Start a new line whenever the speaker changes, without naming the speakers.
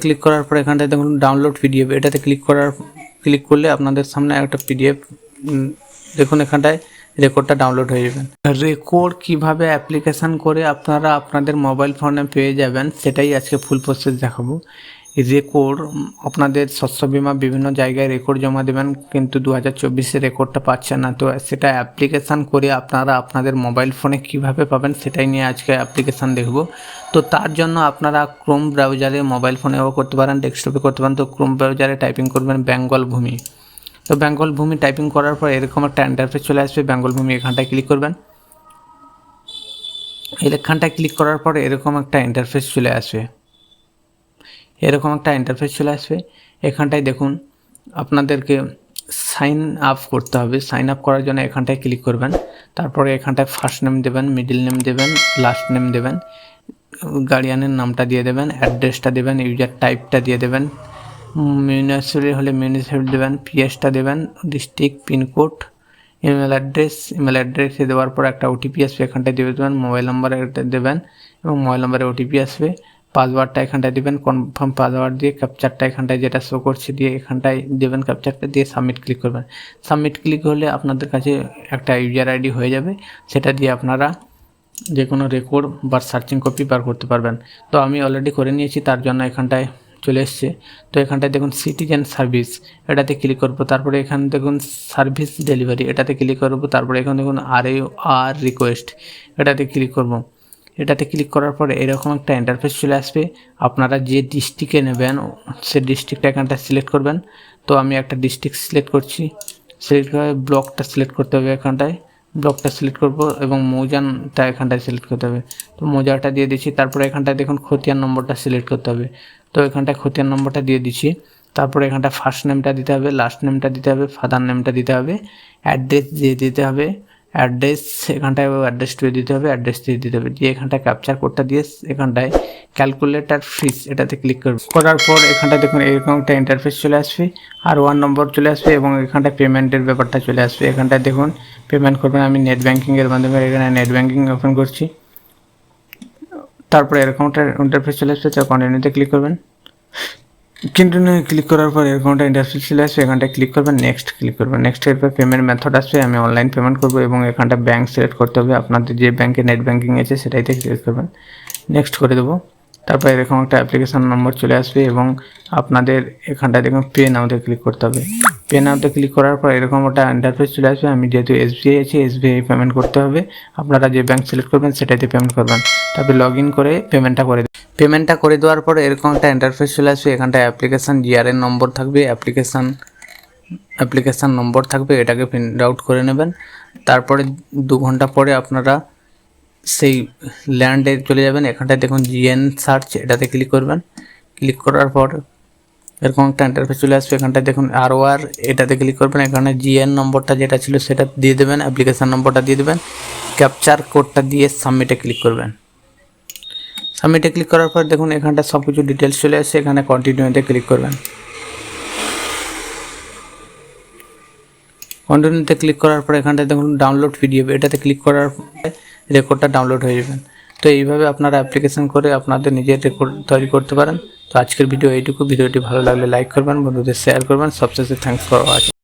Click করার পর এখানটায় দেখুন ডাউনলোড পিডিএফ এটাতে ক্লিক করার ক্লিক করলে আপনাদের সামনে একটা পিডিএফ দেখুন এখানটায় রেকর্ডটা ডাউনলোড হয়ে যাবে। রেকর্ড কীভাবে অ্যাপ্লিকেশান করে আপনারা আপনাদের মোবাইল ফোনে পেয়ে যাবেন, সেটাই আজকে ফুল প্রসেস দেখাবো। রেকর্ড আপনাদের শস্য বিমা বিভিন্ন জায়গায় রেকর্ড জমা দেবেন, কিন্তু দু হাজার চব্বিশে রেকর্ডটা পাচ্ছেন না। তো সেটা অ্যাপ্লিকেশান করে আপনারা আপনাদের মোবাইল ফোনে কীভাবে পাবেন সেটাই নিয়ে আজকে অ্যাপ্লিকেশান দেখব। তো তার জন্য আপনারা ক্রোম ব্রাউজারে মোবাইল ফোনেও করতে পারেন ডেস্কটপে করতে পারেন। তো ক্রোম ব্রাউজারে টাইপিং করবেন বেঙ্গল ভূমি তো বেঙ্গল ভূমি টাইপিং করার পর এরকম একটা ইন্টারফেস চলে আসবে বেঙ্গল ভূমি এখানটায় ক্লিক করবেন। এখানটায় ক্লিক করার পর এরকম একটা ইন্টারফেস চলে আসবে। এরকম একটা ইন্টারফেস চলে আসবে। এখানটায় দেখুন, আপনাদেরকে সাইন আপ করতে হবে। সাইন আপ করার জন্য এখানটায় ক্লিক করবেন। তারপরে এখানটায় ফার্স্ট নেম দেবেন মিডিল নেম দেবেন লাস্ট নেম দেবেন গার্ডিয়ানের নামটা দিয়ে দেবেন অ্যাড্রেসটা দেবেন ইউজার টাইপটা দিয়ে দেবেন মিউনিসিপ্যালিটি হলে মিউনিসিপ্যালিটি দেবেন পিএসটা দেবেন district pincode email address email অ্যাড্রেসে দেওয়ার পর একটা ওটিপি আসবে। এখানটায় দিয়ে দেবেন মোবাইল নাম্বার দেবেন এবং মোবাইল নাম্বারে ওটিপি আসবে। পাসওয়ার্ডটা এখানটায় দেবেন কনফার্ম পাসওয়ার্ড দিয়ে ক্যাপচারটা এখানটায় যেটা শো করছে দিয়ে এখানটায় দেবেন ক্যাপচারটা দিয়ে সাবমিট ক্লিক করবেন। সাবমিট ক্লিক হলে আপনাদের কাছে একটা ইউজার আইডি হয়ে যাবে, সেটা দিয়ে আপনারা যে কোনো রেকর্ড বা সার্চিং কপি বার করতে পারবেন। তো আমি অলরেডি করে নিয়েছি, তার জন্য এখানটায় চলে এসছে। তো এখানটায় দেখুন সিটিজেন সার্ভিস এটাতে ক্লিক করব, তারপরে এখানে দেখুন সার্ভিস ডেলিভারি এটাতে ক্লিক করব, তারপরে এখানে দেখুন আর আর রিকোয়েস্ট এটাতে ক্লিক করব। এটাতে ক্লিক করার পরে এরকম একটা ইন্টারফেস চলে আসবে। আপনারা যে ডিস্ট্রিক্টে নেবেন, সে ডিস্ট্রিক্টটা এখানটা সিলেক্ট করবেন। তো আমি একটা ডিস্ট্রিক্ট সিলেক্ট করছি। সিলেক্ট করে ব্লকটা সিলেক্ট করতে হবে এখানটায়। ব্লকটা সিলেক্ট করব এবং মৌজানটা এখানটায় সিলেক্ট করতে হবে। তো মৌজাটা দিয়ে দিচ্ছি। তারপরে এখানটায় দেখুন খতিয়ান নম্বরটা সিলেক্ট করতে হবে। তো এখানটায় খতিয়ান নম্বরটা দিয়ে দিচ্ছি। তারপরে এখানটা ফার্স্ট নেমটা দিতে হবে লাস্ট নেমটা দিতে হবে ফাদার নেমটা দিতে হবে অ্যাড্রেস দিয়ে দিতে হবে। অ্যাড্রেস এখানটায় অ্যাড্রেস দিয়ে দিতে হবে অ্যাড্রেস দিয়ে দিতে হবে। দিয়ে এখানটায় ক্যাপচার কোডটা দিয়ে এখানটায় ক্যালকুলেটার ফিস এটাতে ক্লিক করবে। করার পর এখানটায় দেখুন এরকম একটা ইন্টারফেস চলে আসবে আর ওয়ান নম্বর চলে আসবে এবং এখানটায় পেমেন্টের ব্যাপারটা চলে আসবে। এখানটায় দেখুন পেমেন্ট করবেন আমি নেট ব্যাঙ্কিংয়ের মাধ্যমে, এখানে নেট ব্যাঙ্কিং ওপেন করছি। তারপরে এরকম একটা ইন্টারফেস চলে আসবে তো কন্টিনিউতে ক্লিক করবেন। কন্টিনিউ ক্লিক করার পর এরকম একটা ইন্টারফেস চলে আসবে এখানটায় ক্লিক করবেন নেক্সট ক্লিক করবেন। নেক্সট এরপর পেমেন্ট মেথড আসবে, আমি অনলাইন পেমেন্ট করব এবং এখানটা ব্যাঙ্ক সিলেক্ট করতে হবে। আপনাদের যে ব্যাঙ্কে নেট ব্যাঙ্কিং আছে, সেটাইতে ক্লিক করবেন। নেক্সট করে দেবো। তারপর এরকম একটা অ্যাপ্লিকেশন নম্বর চলে আসবে এবং আপনাদের এখানটায় দেখুন পে নাওতে ক্লিক করতে হবে। পে নাওতে ক্লিক করার পর এরকম একটা ইন্টারফেস চলে আসবে। আমি যেহেতু এসবিআই আছে এসবিআই পেমেন্ট করতে হবে। আপনারা যে ব্যাঙ্ক সিলেক্ট করবেন, সেটাইতে পেমেন্ট করবেন। তারপর লগ ইন করে পেমেন্টটা করে পেমেন্টটা করে দেওয়ার পর এরকম একটা ইন্টারফেস চলে আসবে, এখানটায় অ্যাপ্লিকেশান জিআরএন নম্বর থাকবে অ্যাপ্লিকেশান অ্যাপ্লিকেশান নম্বর থাকবে, এটাকে প্রিন্ট আউট করে নেবেন। তারপরে দু ঘণ্টা পরে আপনারা সেই ল্যান্ডে চলে যাবেন, এখানটায় দেখুন জিএন সার্চ এটাতে ক্লিক করবেন। ক্লিক করার পর এরকম একটা ইন্টারফেস চলে আসবে, এখানটায় দেখুন আর আর এটাতে ক্লিক করবেন। এখানে জিএন নম্বরটা যেটা ছিল সেটা দিয়ে দেবেন অ্যাপ্লিকেশান নম্বরটা দিয়ে দেবেন। ক্যাপচার কোডটা দিয়ে সাবমিটে ক্লিক করবেন। সাবমিটে ক্লিক করার পর দেখুন এখানটা সব কিছু ডিটেলস চলে আসছে, এখানে কন্টিনিউতে ক্লিক করবেন। কন্টিনিউতে ক্লিক করার পর এখানটা দেখুন ডাউনলোড পিডিএফ এটাতে ক্লিক করার পরে রেকর্ডটা ডাউনলোড হয়ে যাবেন তো এইভাবে আপনারা অ্যাপ্লিকেশন করে আপনাদের নিজের রেকর্ড তৈরি করতে পারেন। তো আজকের ভিডিও এইটুকু। ভিডিওটি ভালো লাগলে লাইক করবেন, বন্ধুদের শেয়ার করবেন। সবশেষে থ্যাংকস ফর ওয়াচিং